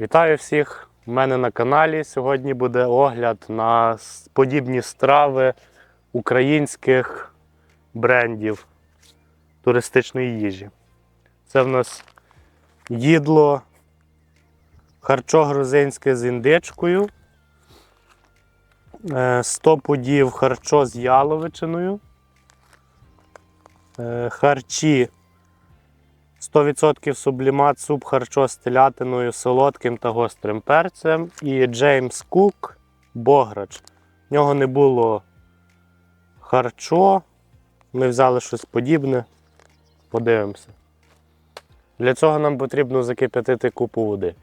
Вітаю всіх! У мене на каналі. Сьогодні буде огляд на подібні страви українських брендів туристичної їжі. Це в нас їдло харчо грузинське з індичкою, е, 100 пудів харчо з яловичиною, е, харчі 100% сублімат, суп харчо з телятиною, солодким та гострим перцем. І Джеймс Кук Бограч. В нього не було харчо. Ми взяли щось подібне. Подивимося. Для цього нам потрібно закип'ятити купу води.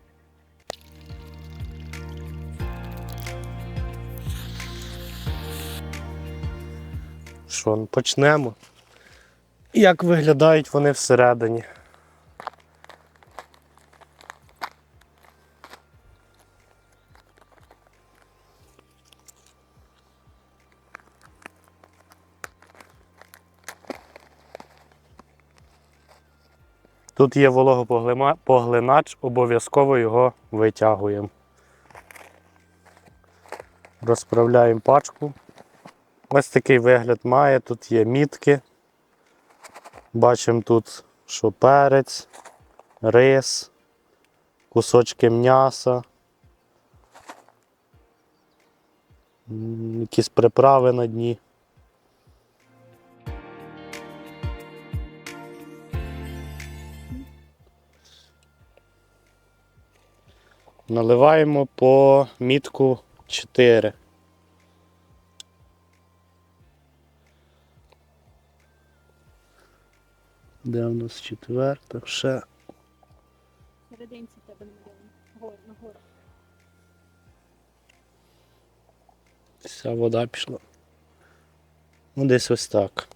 Що, почнемо? Як виглядають вони всередині? Тут є вологопоглинач, обов'язково його витягуємо. Розправляємо пачку. Ось такий вигляд має. Тут є мітки. Бачимо тут, що перець, рис, кусочки м'яса, якісь приправи на дні. Наливаємо по мітку 4. Де у нас четверта? Ще Серединці тебе намальовані. Гор, на гору. вся вода пішла. Ну, десь ось так.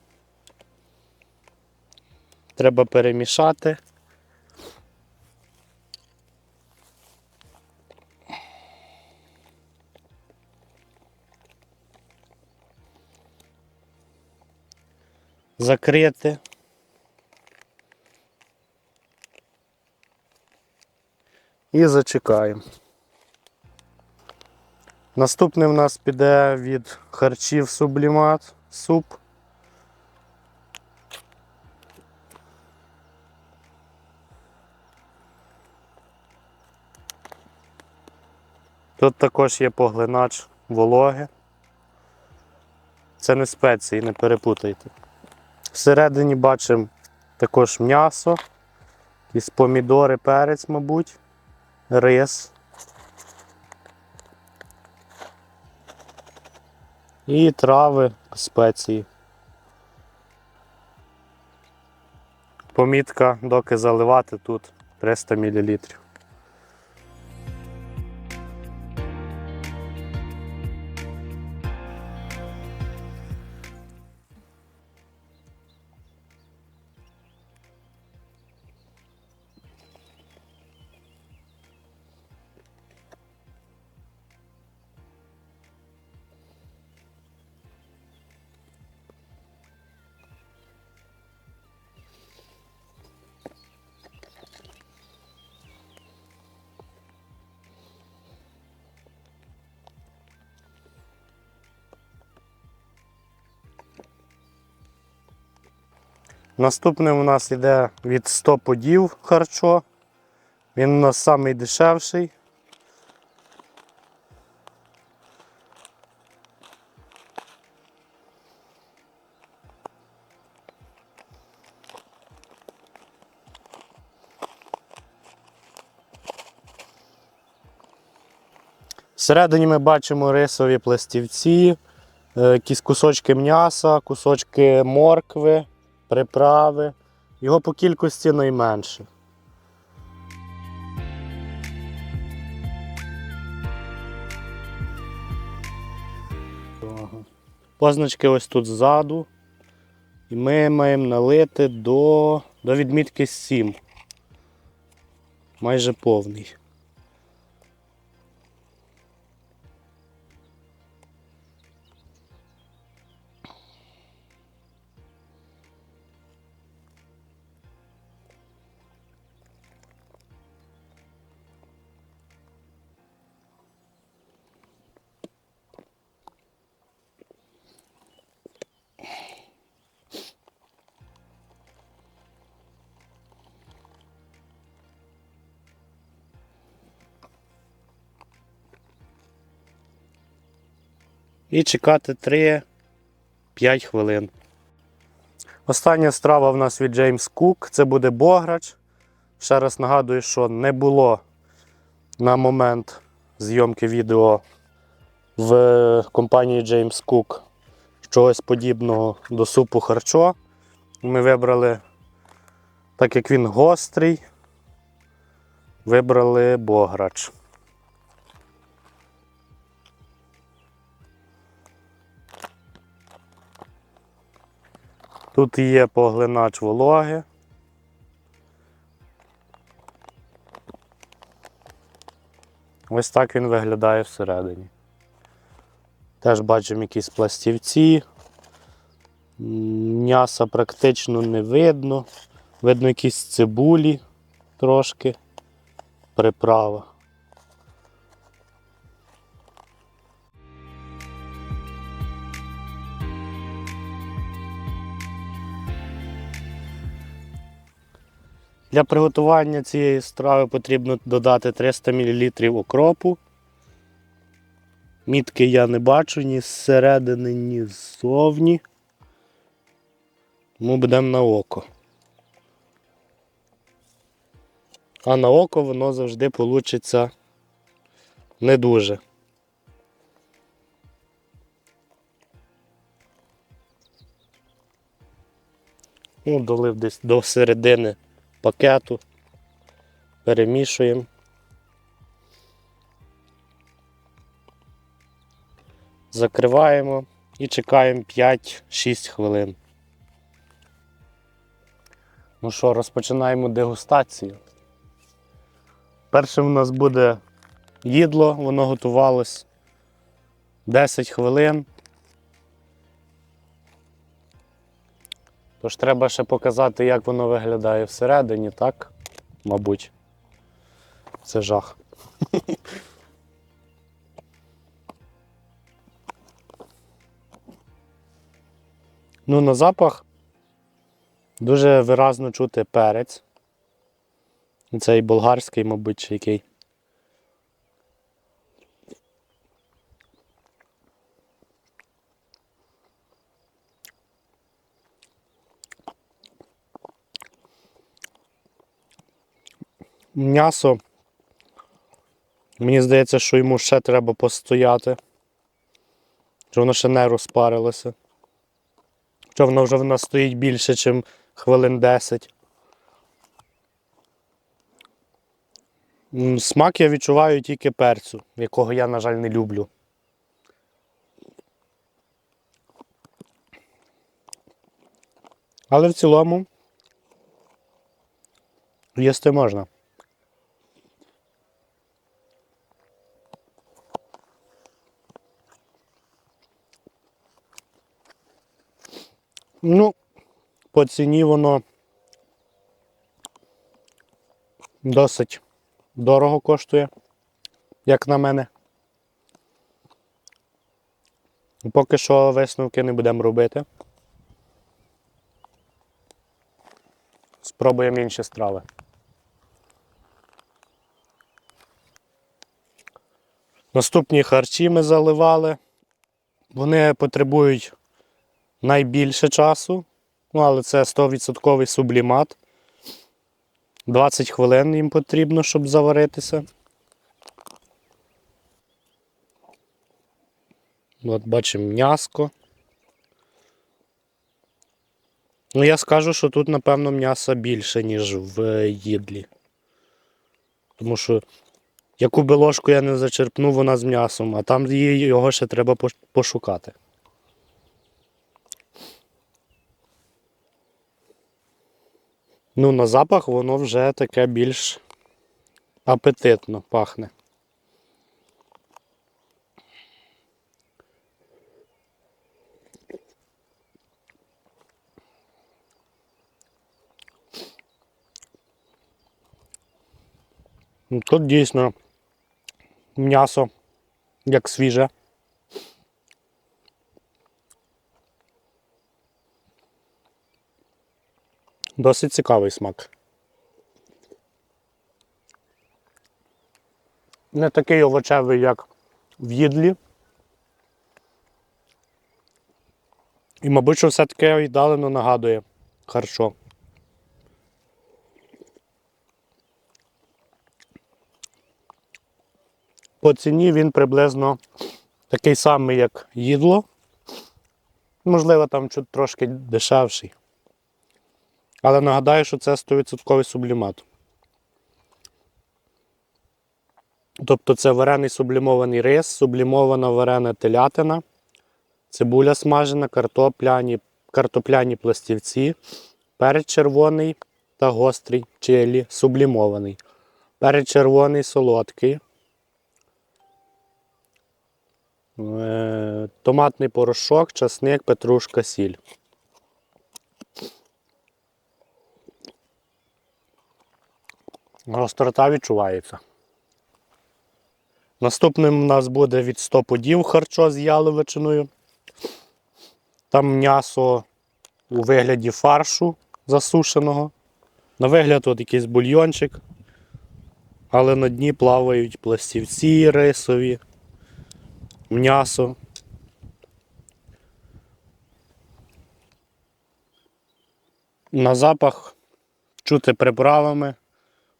Треба перемішати. Закрити. І зачекаємо. Наступний в нас піде від харчів сублімат суп. Тут також є поглинач вологи. Це не спеції, не перепутайте. Всередині бачимо також м'ясо, якісь помідори, перець, мабуть, рис. І трави, спеції. Помітка, доки заливати тут 300 мл. Наступним у нас йде від 100 подів харчо. Він у нас самий дешевший. Всередині ми бачимо рисові пластівці, е, якісь кусочки м'яса, кусочки моркви, приправи. Його по кількості найменше. Позначки ось тут ззаду. І ми маємо налити до, до відмітки 7. Майже повний. І чекати 3-5 хвилин. Остання страва в нас від James Cook це буде бограч. Ще раз нагадую, що не було на момент зйомки відео в компанії James Cook чогось подібного до супу харчо. Ми вибрали, так як він гострий, вибрали бограч. Тут є поглинач вологи. Ось так він виглядає всередині. Теж бачимо якісь пластівці. М'яса практично не видно. Видно якісь цибулі трошки. Приправа. Для приготування цієї страви потрібно додати 300 мл окропу. Мітки я не бачу ні зсередини, ні ззовні. Тому будемо на око. А на око воно завжди вийде не дуже. Ну, долив десь до середини пакету. Перемішуємо. Закриваємо і чекаємо 5-6 хвилин. Ну що, розпочинаємо дегустацію. Першим у нас буде їдло, воно готувалось 10 хвилин. Тож треба ще показати, як воно виглядає всередині, так? Мабуть. Це жах. Ну, на запах дуже виразно чути перець. Цей болгарський, мабуть, чи який. М'ясо. Мені здається, що йому ще треба постояти. Що воно ще не розпарилося. Що воно вже в нас стоїть більше, ніж хвилин 10. Смак я відчуваю тільки перцю, якого я, на жаль, не люблю. Але в цілому їсти можна. Ну, по ціні воно досить дорого коштує, як на мене. Поки що висновки не будемо робити. Спробуємо інші страви. Наступні харчі ми заливали. Вони потребують найбільше часу, ну, але це 100% сублімат. 20 хвилин їм потрібно, щоб заваритися. От бачимо м'яско. Ну, я скажу, що тут, напевно, м'яса більше, ніж в їдлі. Тому що яку би ложку я не зачерпну, вона з м'ясом, а там його ще треба пошукати. Ну, на запах воно вже таке більш апетитно пахне. Ну, Тут дійсно м'ясо як свіже. Досить цікавий смак. Не такий овочевий, як в їдлі. І, мабуть, що все-таки віддалено нагадує харчо. По ціні він приблизно такий самий, як їдло. Можливо, там чуть трошки дешевший. Але нагадаю, що це 100% сублімат. Тобто це варений сублімований рис, сублімована варена телятина, цибуля смажена, картопляні, картопляні пластівці, перець червоний та гострий чилі, сублімований. Перець червоний солодкий. Е, Томатний порошок, часник, петрушка, сіль. Гострота відчувається. Наступним у нас буде від 100 подів харчо з яловичиною. Там м'ясо у вигляді фаршу засушеного. На вигляд от якийсь бульйончик. Але на дні плавають пластівці рисові, м'ясо. На запах чути приправами,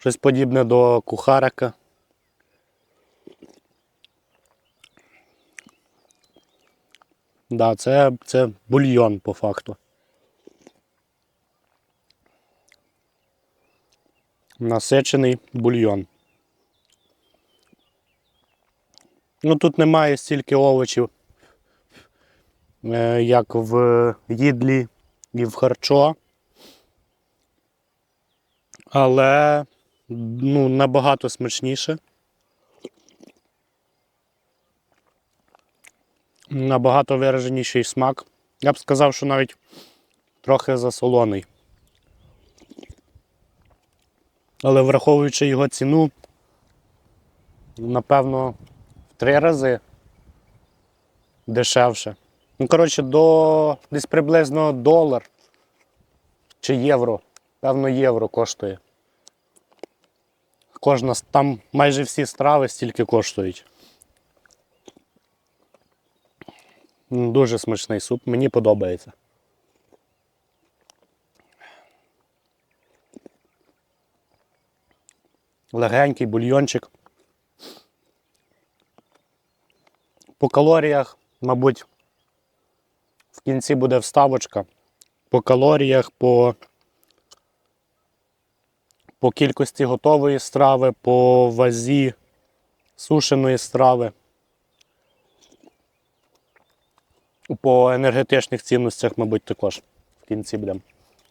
щось подібне до кухарика. Да, це, це бульйон по факту. Насичений бульйон. Ну тут немає стільки овочів, е, як в їдлі і в харчо. Але ну, набагато смачніше. Набагато вираженіший смак. Я б сказав, що навіть трохи засолоний. Але враховуючи його ціну, напевно, в три рази дешевше. Ну, коротше, до десь приблизно долар чи євро. Певно, євро коштує. Кожна там майже всі страви стільки коштують. Дуже смачний суп, мені подобається. Легенький бульйончик. По калоріях, мабуть, в кінці буде вставочка. По калоріях, по, по кількості готової страви, по вазі сушеної страви. По енергетичних цінностях, мабуть, також в кінці будемо.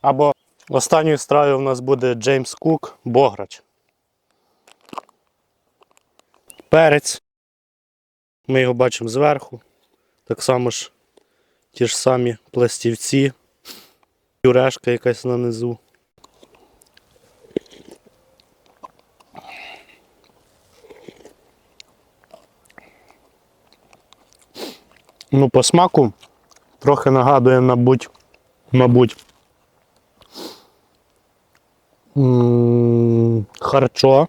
Або останньою стравою в нас буде Джеймс Кук Бограч. Перець. Ми його бачимо зверху. Так само ж ті ж самі пластівці, юрешка якась на Ну, по смаку трохи нагадує, мабуть, мабуть. Харчо.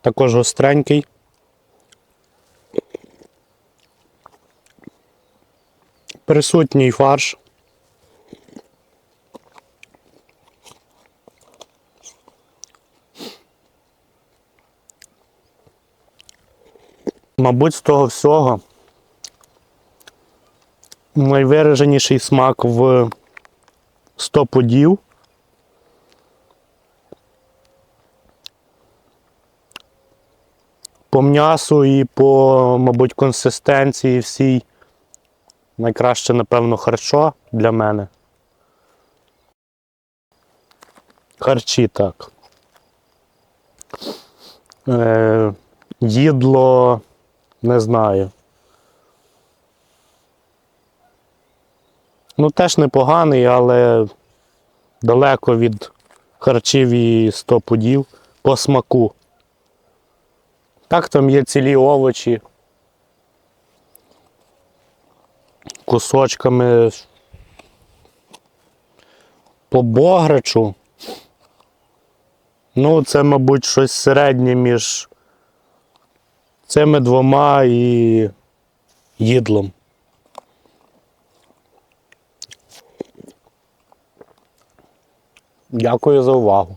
Також гостренький. Присутній фарш. Мабуть, з того всього найвираженіший смак в 100 подів. По м'ясу і по, мабуть, консистенції всій найкраще, напевно, харчо для мене. Харчі так. Е, їдло, не знаю. Ну, теж непоганий, але далеко від харчів і 100 пудів по смаку. Так, там є цілі овочі. Кусочками по бограчу. Ну, це, мабуть, щось середнє між цими двома і їдлом. Дякую за увагу.